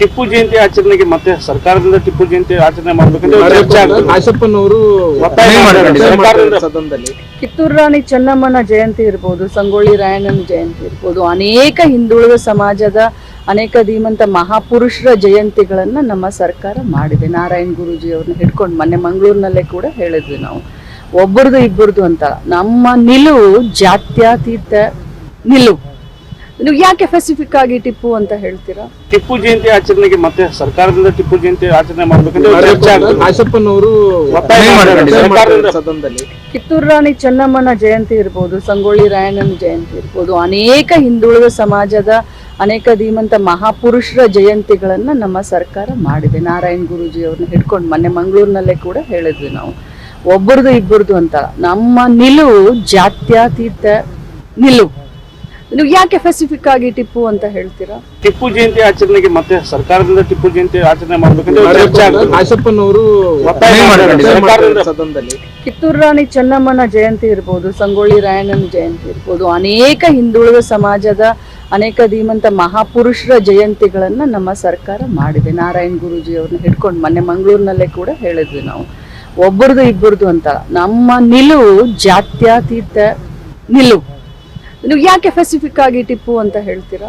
ಟಿಪ್ಪು ಜಯಂತಿ ಆಚರಣೆಗೆ ಮತ್ತೆ ಸರ್ಕಾರದಿಂದ ಟಿಪ್ಪು ಜಯಂತಿ ಆಚರಣೆ ಮಾಡಬೇಕು ಚರ್ಚೆ ಆಶಪ್ಪನವರು ಒತ್ತಾಯ ಸದನದಲ್ಲಿ. ಕಿತ್ತೂರು ರಾಣಿ ಚೆನ್ನಮ್ಮನ ಜಯಂತಿ ಇರ್ಬೋದು ಸಂಗೊಳ್ಳಿ ರಾಯಣ್ಣನ ಜಯಂತಿ ಇರ್ಬೋದು ಅನೇಕ ಹಿಂದುಳಿದ ಸಮಾಜದ ಅನೇಕ ಧೀಮಂತ ಮಹಾಪುರುಷರ ಜಯಂತಿಗಳನ್ನ ನಮ್ಮ ಸರ್ಕಾರ ಮಾಡಿದೆ. ನಾರಾಯಣ್ ಗುರೂಜಿ ಅವ್ರನ್ನ ಹಿಡ್ಕೊಂಡು ಮೊನ್ನೆ ಮಂಗಳೂರಿನಲ್ಲೇ ಕೂಡ ಹೇಳಿದ್ವಿ ನಾವು. ಒಬ್ಬರದು ಇಬ್ಬರದು ಅಂತ. ನಮ್ಮ ನಿಲುವು ಜಾತ್ಯತೀತ ನಿಲುವು. ನೀವು ಯಾಕೆ ಫೆಸಿಫಿಕ್ ಆಗಿ ಟಿಪ್ಪು ಅಂತ ಹೇಳ್ತೀರಾ? ಟಿಪ್ಪು ಜಯಂತಿ ಆಚರಣೆಗೆ ಮತ್ತೆ ಸರ್ಕಾರದಿಂದ ಟಿಪ್ಪು ಜಯಂತಿ ಆಚರಣೆ ಮಾಡಬೇಕು ಸದನದಲ್ಲಿ. ಕಿತ್ತೂರು ರಾಣಿ ಚೆನ್ನಮ್ಮನ ಜಯಂತಿ ಇರ್ಬೋದು ಸಂಗೊಳ್ಳಿ ರಾಯಣ್ಣನ ಜಯಂತಿ ಇರ್ಬೋದು ಅನೇಕ ಹಿಂದುಳಿದ ಸಮಾಜದ ಅನೇಕ ಧೀಮಂತ ಮಹಾಪುರುಷರ ಜಯಂತಿಗಳನ್ನ ನಮ್ಮ ಸರ್ಕಾರ ಮಾಡಿದೆ. ನಾರಾಯಣ್ ಗುರುಜಿ ಅವ್ರನ್ನ ಹಿಡ್ಕೊಂಡು ಮೊನ್ನೆ ಮಂಗಳೂರಿನಲ್ಲೇ ಕೂಡ ಹೇಳಿದ್ವಿ ನಾವು. ಒಬ್ಬರದು ಇಬ್ಬರದು ಅಂತ. ನಮ್ಮ ನಿಲುವು ಜಾತ್ಯತೀತ ನಿಲುವು. ನೀವು ಯಾಕೆ ಸ್ಪೆಸಿಫಿಕ್ ಆಗಿ ಟಿಪ್ಪು ಅಂತ ಹೇಳ್ತೀರಾ? ಟಿಪ್ಪು ಜಯಂತಿ ಆಚರಣೆಗೆ ಮತ್ತೆ ಸರ್ಕಾರದಿಂದ ಟಿಪ್ಪು ಜಯಂತಿ ಆಚರಣೆ ಮಾಡಬೇಕು ಚರ್ಚೆ ಆಗ್ತದೆ. ಆಶಪ್ಪನವರು ಸರ್ಕಾರದಿಂದ. ಸದನದಲ್ಲಿ. ಕಿತ್ತೂರು ರಾಣಿ ಚೆನ್ನಮ್ಮನ ಜಯಂತಿ ಇರ್ಬೋದು ಸಂಗೊಳ್ಳಿ ರಾಯಣ್ಣನ ಜಯಂತಿ ಇರ್ಬೋದು ಅನೇಕ ಹಿಂದುಳಿದ ಸಮಾಜದ ಅನೇಕ ಧೀಮಂತ ಮಹಾಪುರುಷರ ಜಯಂತಿಗಳನ್ನ ನಮ್ಮ ಸರ್ಕಾರ ಮಾಡಿದೆ. ನಾರಾಯಣ್ ಗುರೂಜಿ ಅವ್ರನ್ನ ಹಿಡ್ಕೊಂಡು ಮೊನ್ನೆ ಮಂಗಳೂರಿನಲ್ಲೇ ಕೂಡ ಹೇಳಿದ್ವಿ ನಾವು. ಒಬ್ಬರದು ಇಬ್ಬರದು ಅಂತ. ನಮ್ಮ ನಿಲುವು ಜಾತ್ಯತೀತ ನಿಲುವು. ನೀವು ಯಾಕೆ ಸ್ಪೆಸಿಫಿಕ್ ಆಗಿ ಟಿಪ್ಪು ಅಂತ ಹೇಳ್ತೀರಾ?